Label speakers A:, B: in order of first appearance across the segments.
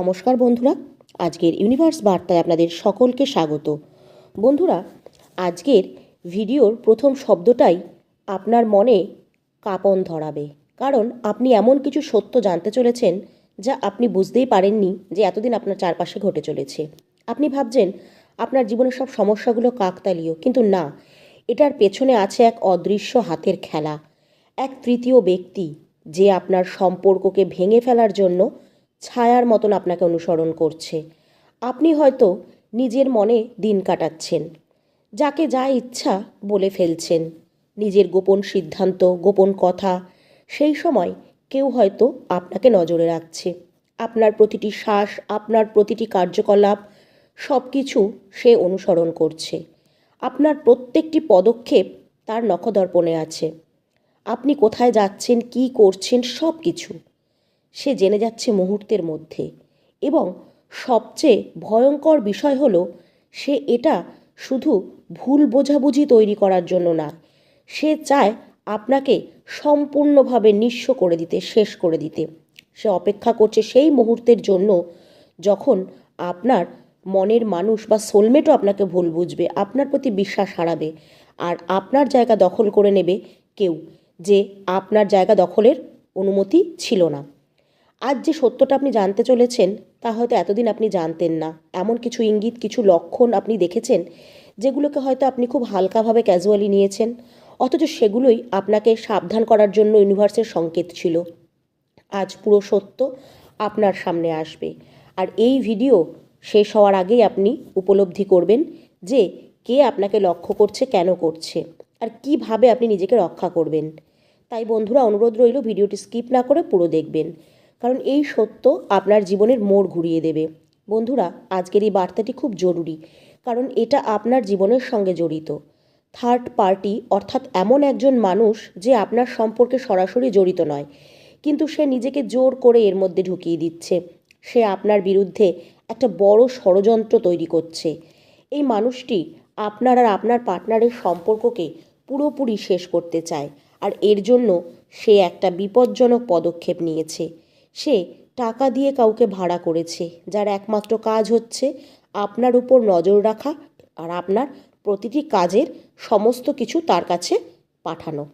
A: নমস্কার বন্ধুরা, আজকের ইউনিভার্স বার্তায় আপনাদের সকলকে স্বাগত। বন্ধুরা, আজকের ভিডিওর প্রথম শব্দটাই আপনার মনে কাঁপন ধরাবে। কারণ আপনি এমন কিছু সত্য জানতে চলেছেন যা আপনি বুঝতেই পারেননি যে এতদিন আপনার চারপাশে ঘটে চলেছে। আপনি ভাবছেন, আপনার জীবনের সব সমস্যাগুলো কাকতালীয়, কিন্তু না, এটার পেছনে আছে এক অদৃশ্য হাতের খেলা। এক তৃতীয় ব্যক্তি যে আপনার সম্পর্ককে ভেঙে ফেলার জন্য ছায়ার মতন আপনাকে অনুসরণ করছে। আপনি হয়তো নিজের মনে দিন কাটাচ্ছেন। যাকে যা ইচ্ছা বলে ফেলছেন। নিজের গোপন সিদ্ধান্ত, গোপন কথা, সেই সময় কেউ হয়তো আপনাকে নজরে রাখছে। আপনার প্রতিটি শ্বাস, আপনার প্রতিটি কার্যকলাপ সব কিছু সে অনুসরণ করছে। আপনার প্রত্যেকটি পদক্ষেপ তার নখদর্পণে আছে। আপনি কোথায় যাচ্ছেন, কি করছেন সব কিছু সে জেনে যাচ্ছে মুহূর্তের মধ্যে। এবং সবচেয়ে ভয়ঙ্কর বিষয় হলো, সে এটা শুধু ভুল বোঝাবুঝি তৈরি করার জন্য না, সে চায় আপনাকে সম্পূর্ণভাবে নিঃস্ব করে দিতে, শেষ করে দিতে। সে অপেক্ষা করছে সেই মুহূর্তের জন্য যখন আপনার মনের মানুষ বা সোলমেটও আপনাকে ভুল বুঝবে, আপনার প্রতি বিশ্বাস হারাবে, আর আপনার জায়গা দখল করে নেবে কেউ, যে আপনার জায়গা দখলের অনুমতি ছিল না। আজ যে সত্যটা আপনি জানতে চলেছেন, তা হয়তো এতদিন আপনি জানতেন না। এমন কিছু ইঙ্গিত, কিছু লক্ষণ আপনি দেখেছেন, যেগুলোকে হয়তো আপনি খুব হালকাভাবে ক্যাজুয়ালি নিয়েছেন? অথচ সেগুলোই আপনাকে সাবধান করার জন্য ইউনিভার্সের সংকেত ছিল। আজ পুরো সত্য আপনার সামনে আসবে। আর এই ভিডিও শেষ হওয়ার আগেই আপনি উপলব্ধি করবেন যে কে আপনাকে লক্ষ্য করছে, কেন করছে, আর কীভাবে আপনি নিজেকে রক্ষা করবেন। তাই বন্ধুরা, অনুরোধ রইল ভিডিওটি স্কিপ না করে পুরো দেখবেন। কারণ এই সত্য আপনার জীবনের মোড় ঘুরিয়ে দেবে। বন্ধুরা, আজকের এই বার্তাটি খুব জরুরি, কারণ এটা আপনার জীবনের সঙ্গে জড়িত। থার্ড পার্টি অর্থাৎ এমন একজন মানুষ যে আপনার সম্পর্কে সরাসরি জড়িত নয়, কিন্তু সে নিজেকে জোর করে এর মধ্যে ঢুকিয়ে দিচ্ছে। সে আপনার বিরুদ্ধে একটা বড় ষড়যন্ত্র তৈরি করছে। এই মানুষটি আপনার আর আপনার পার্টনারের সম্পর্ককে পুরোপুরি শেষ করতে চায়, আর এর জন্য সে একটা বিপজ্জনক পদক্ষেপ নিয়েছে। সে টাকা দিয়ে কাউকে ভাড়া করেছে, যার একমাত্র কাজ হচ্ছে আপনার উপর নজর রাখা আর আপনার প্রতিটি কাজের সমস্ত কিছু তার কাছে পাঠানো।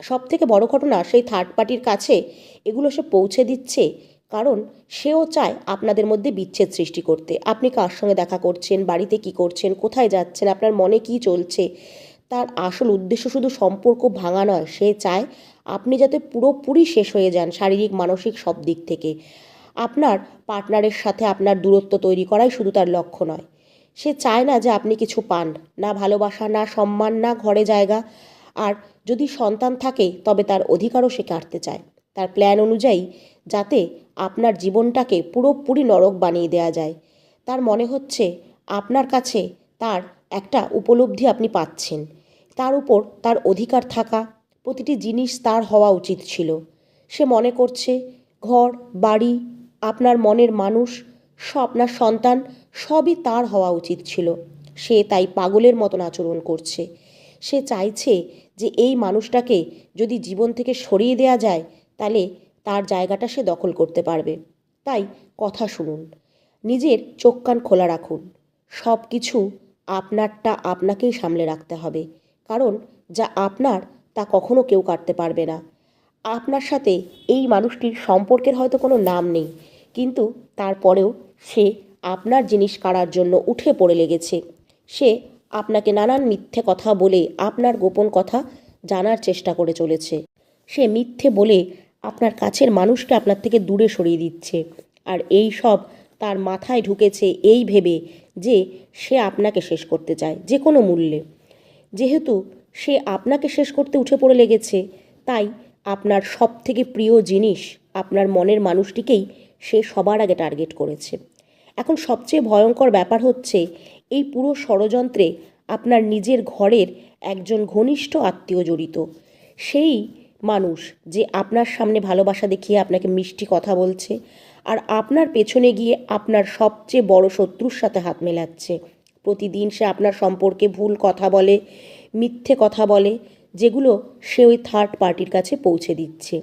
A: সব থেকে বড় ঘটনা সেই থার্ড পার্টির কাছে এগুলো সে পৌঁছে দিচ্ছে, কারণ সেও চায় আপনাদের মধ্যে বিচ্ছেদ সৃষ্টি করতে। আপনি কার সঙ্গে দেখা করছেন, বাড়িতে কি করছেন, কোথায় যাচ্ছেন, আপনার মনে কি চলছে? তার আসল উদ্দেশ্য শুধু সম্পর্ক ভাঙা নয়, সে চায় আপনি যাতে পুরোপুরি শেষ হয়ে যান শারীরিক, মানসিক সব দিক থেকে। আপনার পার্টনারের সাথে আপনার দূরত্ব তৈরি করাই শুধু তার লক্ষ্য নয়। সে চায় না যে আপনি কিছু পান, না ভালোবাসা, না সম্মান, না ঘরে জায়গা। আর যদি সন্তান থাকে, তবে তার অধিকারও সে কাটতে চায়। তার প্ল্যান অনুযায়ী যাতে আপনার জীবনটাকে পুরোপুরি নরক বানিয়ে দেওয়া যায়। তার মনে হচ্ছে আপনার কাছে তার একটা উপলব্ধি আপনি পাচ্ছেন। তার উপর তার অধিকার থাকা প্রতিটি জিনিস তার হওয়া উচিত ছিল। সে মনে করছে, ঘর, বাড়ি, আপনার মনের মানুষ আপনার সন্তান, সবই তার হওয়া উচিত ছিল। সে তাই পাগলের মতন আচরণ করছে। সে চাইছে যে এই মানুষটাকে যদি জীবন থেকে সরিয়ে দেওয়া যায়, তাহলে তার জায়গাটা সে দখল করতে পারবে। তাই কথা শুনুন, নিজের চোখ কান খোলা রাখুন। সব কিছু আপনারটা আপনাকেই সামলে রাখতে হবে। কারণ যা আপনার তা কখনো কেউ কাটতে পারবে না। আপনার সাথে এই মানুষটির সম্পর্কের হয়তো কোনো নাম নেই, কিন্তু তারপরেও সে আপনার জিনিস কাড়ার জন্য উঠে পড়ে লেগেছে। সে আপনাকে নানান মিথ্যে কথা বলে আপনার গোপন কথা জানার চেষ্টা করে চলেছে। সে মিথ্যে বলে আপনার কাছের মানুষকে আপনার থেকে দূরে সরিয়ে দিচ্ছে। আর এই সব তার মাথায় ঢুকেছে এই ভেবে যে সে আপনাকে শেষ করতে চায়, যে কোনো মূল্যে। যেহেতু সে আপনাকে শেষ করতে উঠে পড়ে লেগেছে, তাই আপনার সব থেকে প্রিয় জিনিস আপনার মনের মানুষটিকেই সে সবার আগে টার্গেট করেছে। এখন সবচেয়ে ভয়ঙ্কর ব্যাপার হচ্ছে, এই পুরো ষড়যন্ত্রে আপনার নিজের ঘরের একজন ঘনিষ্ঠ আত্মীয় জড়িত। সেই মানুষ যে আপনার সামনে ভালোবাসা দেখিয়ে আপনাকে মিষ্টি কথা বলছে, আর আপনার পেছনে গিয়ে আপনার সবচেয়ে বড় শত্রুর সাথে হাত মেলাচ্ছে। প্রতিদিন সে আপনার সম্পর্কে ভুল কথা বলে, মিথ্যে কথা বলে, যেগুলো সে ওই থার্ড পার্টির কাছে পৌঁছে দিচ্ছে।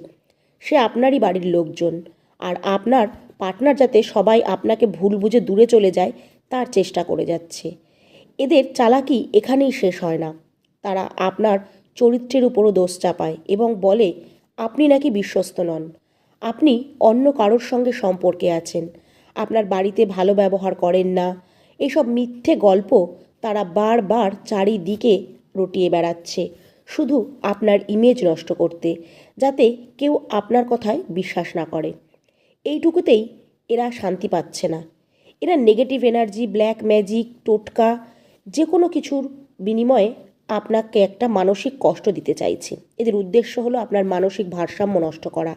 A: সে আপনারই বাড়ির লোকজন আর আপনার পার্টনার যাতে সবাই আপনাকে ভুল বুঝে দূরে চলে যায়, তার চেষ্টা করে যাচ্ছে। এদের চালাকি এখানেই শেষ হয় না। তারা আপনার চরিত্রের উপরও দোষ চাপায় এবং বলে, আপনি নাকি বিশ্বস্ত নন। আপনি অন্য কারোর সঙ্গে সম্পর্কে আছেন। আপনার বাড়িতে ভালো ব্যবহার করেন না। এসব মিথ্যে গল্প তারা বারবার চারিদিকে রটিয়ে বেড়াচ্ছে। শুধু আপনার ইমেজ নষ্ট করতে, যাতে কেউ আপনার কথায় বিশ্বাস না করে। এইটুকুতেই এরা শান্তি পাচ্ছে না। এরা নেগেটিভ এনার্জি ব্ল্যাক ম্যাজিক টোটকা যে কোনো কিছুর বিনিময়ে আপনাকে একটা মানসিক কষ্ট দিতে চাইছে। এদের উদ্দেশ্য হলো আপনার মানসিক ভারসাম্য নষ্ট করা।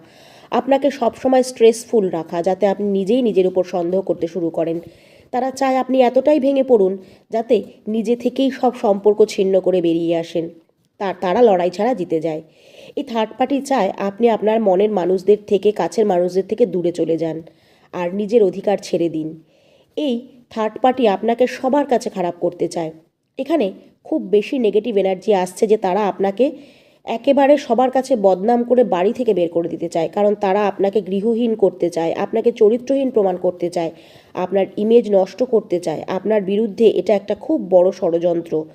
A: আপনাকে সবসময় স্ট্রেসফুল রাখা, যাতে আপনি নিজেই নিজের উপর সন্দেহ করতে শুরু করেন। তারা চায় আপনি এতটাই ভেঙে পড়ুন যাতে নিজে থেকেই সব সম্পর্ক ছিন্ন করে বেরিয়ে আসেন। তার, তারা লড়াই ছাড়া জিতে যায়। এই থার্ড পার্টি চায় আপনি আপনার মনের মানুষদের থেকে, কাছের মানুষদের থেকে দূরে চলে যান আর নিজের অধিকার ছেড়ে দিন। এই থার্ড পার্টি আপনাকে সবার কাছে খারাপ করতে চায়। এখানে খুব বেশি নেগেটিভ এনার্জি আসছে যে তারা আপনাকে একেবারে সবার কাছে বদনাম করে বাড়ি থেকে বের করে দিতে চায়। কারণ তারা আপনাকে গৃহহীন করতে চায়, আপনাকে চরিত্রহীন প্রমাণ করতে চায়, আপনার ইমেজ নষ্ট করতে চায়, আপনার বিরুদ্ধে এটা একটা খুব বড় ষড়যন্ত্র।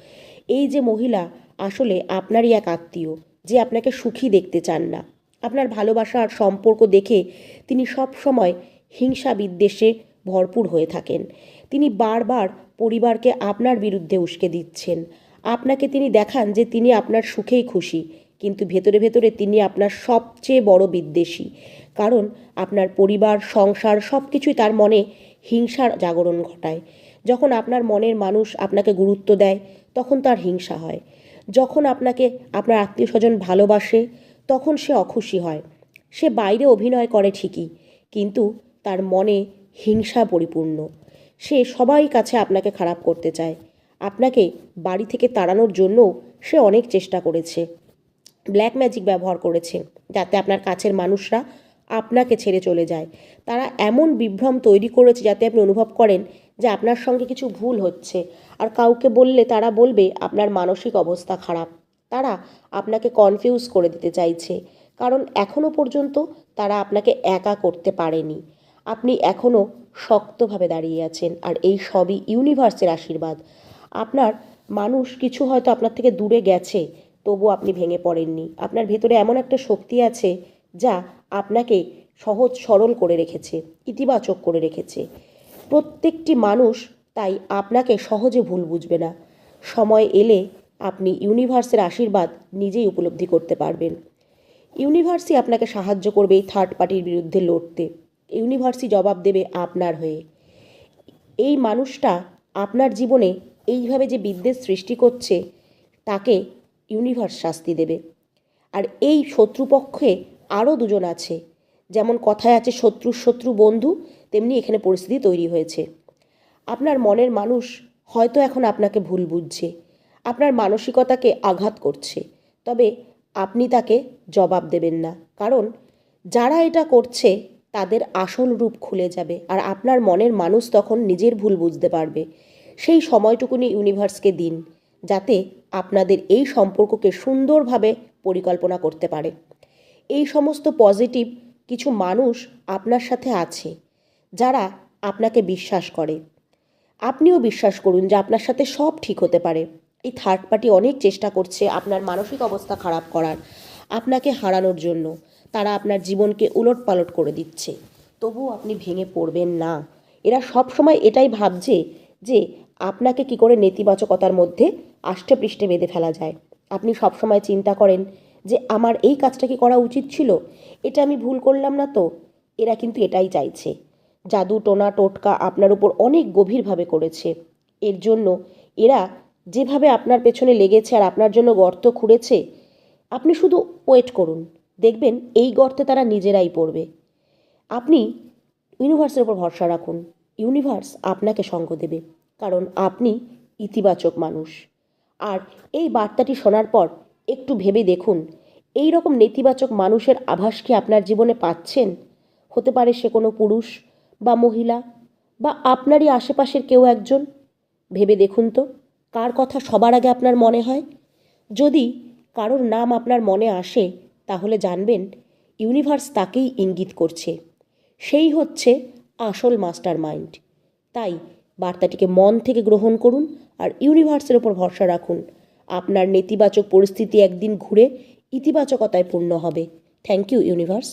A: এই যে মহিলা, আসলে আপনারই এক আত্মীয়, যে আপনাকে সুখী দেখতে চান না। আপনার ভালোবাসার সম্পর্ক দেখে তিনি সব সময় হিংসা বিদ্বেষে ভরপুর হয়ে থাকেন। তিনি বারবার পরিবারকে আপনার বিরুদ্ধে উস্কে দিচ্ছেন। আপনাকে তিনি দেখান যে তিনি আপনার সুখেই খুশি। কিন্তু ভেতরে ভেতরে তিনি আপনার সবচেয়ে বড় বিদ্বেষী। কারণ আপনার পরিবার, সংসার সব কিছুই তার মনে হিংসার জাগরণ ঘটায়। যখন আপনার মনের মানুষ আপনাকে গুরুত্ব দেয়, তখন তার হিংসা হয়। যখন আপনাকে আপনার আত্মীয় স্বজন ভালোবাসে, তখন সে অখুশি হয়। সে বাইরে অভিনয় করে ঠিকই, কিন্তু তার মনে হিংসা পরিপূর্ণ। সে সবাই কাছে আপনাকে খারাপ করতে চায়। আপনাকে বাড়ি থেকে তাড়ানোর জন্যও সে অনেক চেষ্টা করেছে। ব্ল্যাক ম্যাজিক ব্যবহার করেছে, যাতে আপনার কাছের মানুষরা আপনাকে ছেড়ে চলে যায়। তারা এমন বিভ্রম তৈরি করেছে যাতে আপনি অনুভব করেন যে আপনার সঙ্গে কিছু ভুল হচ্ছে। আর কাউকে বললে তারা বলবে, আপনার মানসিক অবস্থা খারাপ। তারা আপনাকে কনফিউজ করে দিতে চাইছে। কারণ এখনও পর্যন্ত তারা আপনাকে একা করতে পারেনি। আপনি এখনও শক্তভাবে দাঁড়িয়ে আছেন, আর এই সবই ইউনিভার্সের আশীর্বাদ। আপনার মানুষ কিছু হয়তো আপনার থেকে দূরে গেছে তবু আপনি ভেঙে পড়েননি। আপনার ভেতরে এমন একটা শক্তি আছে যা আপনাকে সহজ সরল করে রেখেছে, ইতিবাচক করে রেখেছে। প্রত্যেকটি মানুষ তাই আপনাকে সহজে ভুল বুঝবে না। সময় এলে আপনি ইউনিভার্সের আশীর্বাদ নিজেই উপলব্ধি করতে পারবেন। ইউনিভার্সই আপনাকে সাহায্য করবে এই থার্ড পার্টির বিরুদ্ধে লড়তে। ইউনিভার্সই জবাব দেবে আপনার হয়ে। এই মানুষটা আপনার জীবনে এইভাবে যে বিদ্বেষ সৃষ্টি করছে, তাকে ইউনিভার্স শাস্তি দেবে। আর এই শত্রুপক্ষে আরও দুজন আছে। যেমন কথায় আছে, শত্রুর শত্রু বন্ধু, তেমনি এখানে পরিস্থিতি তৈরি হয়েছে। আপনার মনের মানুষ হয়তো এখন আপনাকে ভুল বুঝছে। আপনার মানসিকতাকে আঘাত করছে। তবে আপনি তাকে জবাব দেবেন না। কারণ যারা এটা করছে, তাদের আসল রূপ খুলে যাবে। আর আপনার মনের মানুষ তখন নিজের ভুল বুঝতে পারবে। সেই সময়টুকুনি ইউনিভার্সকে দিন, যাতে আপনাদের এই সম্পর্ককে সুন্দরভাবে পরিকল্পনা করতে পারে। এই সমস্ত পজিটিভ কিছু মানুষ আপনার সাথে আছে, যারা আপনাকে বিশ্বাস করে। আপনিও বিশ্বাস করুন যে আপনার সাথে সব ঠিক হতে পারে। এই থার্ড পার্টি অনেক চেষ্টা করছে আপনার মানসিক অবস্থা খারাপ করার, আপনাকে হারানোর জন্য। তারা আপনার জীবনকে উলট পালট করে দিচ্ছে। তবুও আপনি ভেঙে পড়বেন না। এরা সব সময় এটাই ভাবছে যে আপনাকে কি করে নেতিবাচকতার মধ্যে আষ্টে পৃষ্ঠে বেঁধে ফেলা যায়। আপনি সবসময় চিন্তা করেন যে, আমার এই কাজটা কি করা উচিত ছিল? এটা আমি ভুল করলাম না তো? এরা কিন্তু এটাই চাইছে। জাদু, টোনা, টোটকা আপনার উপর অনেক গভীরভাবে করেছে। এর জন্য এরা যেভাবে আপনার পেছনে লেগেছে আর আপনার জন্য গর্ত খুঁড়েছে, আপনি শুধু ওয়েট করুন। দেখবেন এই গর্তে তারা নিজেরাই পড়বে। আপনি ইউনিভার্সের উপর ভরসা রাখুন। ইউনিভার্স আপনাকে সঙ্গ দেবে, কারণ আপনি ইতিবাচক মানুষ। আর এই বার্তাটি শোনার পর একটু ভেবে দেখুন, এই রকম নেতিবাচক মানুষের আভাস কি আপনার জীবনে পাচ্ছেন? হতে পারে সে কোনো পুরুষ বা মহিলা বা আপনারই আশেপাশের কেউ একজন? ভেবে দেখুন তো, কার কথা সবার আগে আপনার মনে হয়? যদি কারোর নাম আপনার মনে আসে, তাহলে জানবেন, ইউনিভার্স তাকেই ইঙ্গিত করছে। সেই হচ্ছে আসল মাস্টার মাইন্ড তাই বার্তাটিকে মন থেকে গ্রহণ করুন আর ইউনিভার্সের ওপর ভরসা রাখুন। আপনার নেতিবাচক পরিস্থিতি একদিন ঘুরে ইতিবাচকতায় পূর্ণ হবে। Thank you, universe.